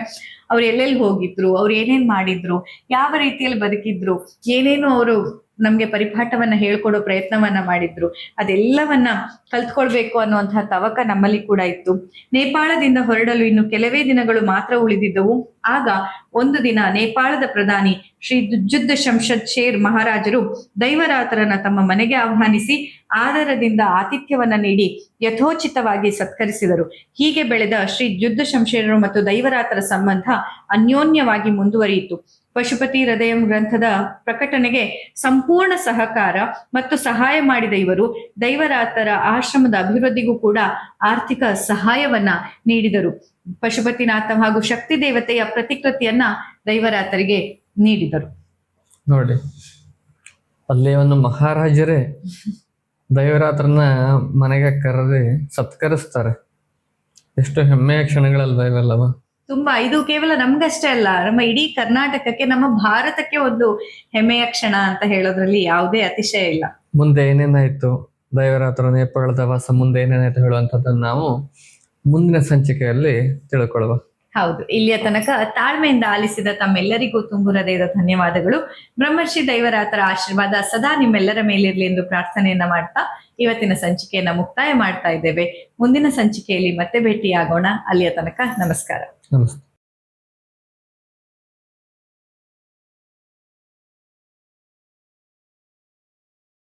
ಅವ್ರು ಎಲ್ಲೆಲ್ಲಿ ಹೋಗಿದ್ರು, ಅವ್ರು ಏನೇನ್ ಮಾಡಿದ್ರು, ಯಾವ ರೀತಿಯಲ್ಲಿ ಬದುಕಿದ್ರು, ಏನೇನು ಅವರು ನಮ್ಗೆ ಪರಿಪಾಠವನ್ನ ಹೇಳ್ಕೊಡೋ ಪ್ರಯತ್ನವನ್ನ ಮಾಡಿದ್ರು. ಅದೆಲ್ಲವನ್ನ ಕಲ್ತ್ಕೊಳ್ಬೇಕು ಅನ್ನುವಂತಹ ತವಕ ನಮ್ಮಲ್ಲಿ ಕೂಡ ಇತ್ತು. ನೇಪಾಳದಿಂದ ಹೊರಡಲು ಇನ್ನು ಕೆಲವೇ ದಿನಗಳು ಮಾತ್ರ ಉಳಿದಿದ್ದವು. ಆಗ ಒಂದು ದಿನ ನೇಪಾಳದ ಪ್ರಧಾನಿ ಶ್ರೀ ದುಜ್ಜುದ್ದ ಶಂಶದ್ ಶೇರ್ ಮಹಾರಾಜರು ದೈವರಾತರನ್ನ ತಮ್ಮ ಮನೆಗೆ ಆಹ್ವಾನಿಸಿ ಆದರದಿಂದ ಆತಿಥ್ಯವನ್ನ ನೀಡಿ ಯಥೋಚಿತವಾಗಿ ಸತ್ಕರಿಸಿದರು. ಹೀಗೆ ಬೆಳೆದ ಶ್ರೀ ಯುದ್ಧ ಶಂಶೇರರು ಮತ್ತು ದೈವರಾತರ ಸಂಬಂಧ ಅನ್ಯೋನ್ಯವಾಗಿ ಮುಂದುವರಿಯಿತು. ಪಶುಪತಿ ಹೃದಯಂ ಗ್ರಂಥದ ಪ್ರಕಟಣೆಗೆ ಸಂಪೂರ್ಣ ಸಹಕಾರ ಮತ್ತು ಸಹಾಯ ಮಾಡಿದ ಇವರು ದೈವರಾತರ ಆಶ್ರಮದ ಅಭಿವೃದ್ಧಿಗೂ ಕೂಡ ಆರ್ಥಿಕ ಸಹಾಯವನ್ನ ನೀಡಿದರು. ಪಶುಪತಿನಾಥ ಹಾಗೂ ಶಕ್ತಿ ದೇವತೆಯ ಪ್ರತಿಕೃತಿಯನ್ನ ದೈವರಾತರಿಗೆ ನೀಡಿದರು. ನೋಡಿ, ಅಲ್ಲಿ ಒಂದು ಮಹಾರಾಜರೇ ದೈವರಾತ್ರನ ಮನೆಗೆ ಕರೆದಿ ಸತ್ಕರಿಸ್ತಾರೆ. ಎಷ್ಟು ಹೆಮ್ಮೆಯ ಕ್ಷಣಗಳಲ್ವ ಇವೆಲ್ಲವ. ತುಂಬಾ ಇದು ಕೇವಲ ನಮ್ಗಷ್ಟೇ ಅಲ್ಲ ನಮ್ಮ ಇಡೀ ಕರ್ನಾಟಕಕ್ಕೆ ನಮ್ಮ ಭಾರತಕ್ಕೆ ಒಂದು ಹೆಮ್ಮೆಯ ಕ್ಷಣ ಅಂತ ಹೇಳೋದ್ರಲ್ಲಿ ಯಾವುದೇ ಅತಿಶಯ ಇಲ್ಲ. ಮುಂದೆ ಏನೇನಾಯ್ತು ದೈವರಾತ್ರ ನೇಪಾಳದ ವಾಸ ಮುಂದೆ ಏನೇನಾಯ್ತು ಹೇಳುವಂತದ್ದನ್ನು ನಾವು ಮುಂದಿನ ಸಂಚಿಕೆಯಲ್ಲಿ ತಿಳ್ಕೊಳ್ಳುವ. ಹೌದು ಇಲ್ಲಿಯ ತನಕ ತಾಳ್ಮೆಯಿಂದ ಆಲಿಸಿದ ತಮ್ಮೆಲ್ಲರಿಗೂ ತುಂಬು ಹೃದಯದ ಧನ್ಯವಾದಗಳು. ಬ್ರಹ್ಮರ್ಷಿ ದೈವರಾತರ ಆಶೀರ್ವಾದ ಸದಾ ನಿಮ್ಮೆಲ್ಲರ ಮೇಲಿರಲಿ ಎಂದು ಪ್ರಾರ್ಥನೆಯನ್ನ ಮಾಡ್ತಾ ಇವತ್ತಿನ ಸಂಚಿಕೆಯನ್ನ ಮುಕ್ತಾಯ ಮಾಡ್ತಾ ಇದ್ದೇವೆ. ಮುಂದಿನ ಸಂಚಿಕೆಯಲ್ಲಿ ಮತ್ತೆ ಭೇಟಿಯಾಗೋಣ. ಅಲ್ಲಿಯ ತನಕ ನಮಸ್ಕಾರ. ನಮಸ್ತೆ